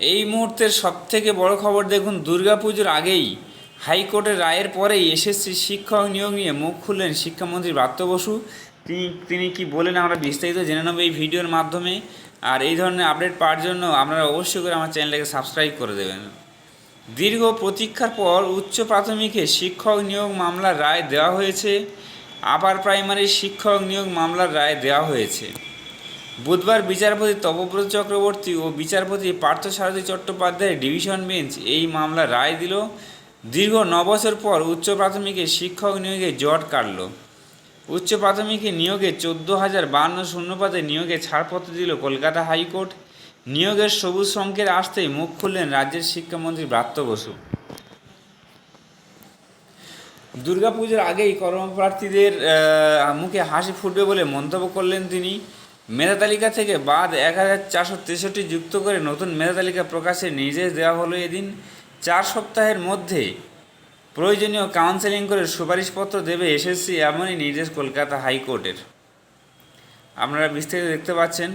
এই মুহূর্তের সবথেকে বড় খবর দেখুন, দুর্গাপুজোর আগেই হাইকোর্টের রায়ের পরেই এসএসসি শিক্ষক নিয়োগ নিয়ে মুখ খুললেন শিক্ষামন্ত্রী ব্রাত্য বসু। তিনি তিনি কি বলেন আমরা বিস্তারিত জেনে নেব এই ভিডিওর মাধ্যমে। আর এই ধরনের আপডেট পাওয়ার জন্য আপনারা অবশ্যই করে আমার চ্যানেলটাকে সাবস্ক্রাইব করে দেবেন। দীর্ঘ প্রতীক্ষার পর উচ্চ প্রাথমিকে শিক্ষক নিয়োগ মামলার রায় দেওয়া হয়েছে। আপার প্রাইমারি শিক্ষক নিয়োগ মামলার রায় দেওয়া হয়েছে। বুধবার বিচারপতি তপব্রত চক্রবর্তী ও বিচারপতি পার্থসারথী চট্টোপাধ্যায়ের ডিভিশন বেঞ্চ এই মামলা রায় দিল। দীর্ঘ ন বছর পর উচ্চ প্রাথমিকে শিক্ষক নিয়োগে জট কাটল। উচ্চ প্রাথমিকে নিয়োগে চোদ্দ হাজার বান্ন শূন্যপাতে নিয়োগে ছাড়পত্র দিল কলকাতা হাইকোর্ট। নিয়োগের সবুজ সংকেত আসতেই মুখ খুললেন রাজ্যের শিক্ষামন্ত্রী ব্রাত্য বসু। দুর্গাপুজোর আগেই কর্মপ্রার্থীদের মুখে হাসি ফুটবে বলে মন্তব্য করলেন তিনি। মেধা তালিকা থেকে বাদ এক হাজার চারশো তেষট্টি যুক্ত করে নতুন মেধা তালিকা প্রকাশের নির্দেশ দেওয়া হলো এদিন। চার সপ্তাহের মধ্যে প্রয়োজনীয় কাউন্সেলিং করে সুপারিশপত্র দেবে এসএসসি এমনই নির্দেশ কলকাতা হাইকোর্টের। আপনারা বিস্তারিত দেখতে পাচ্ছেন।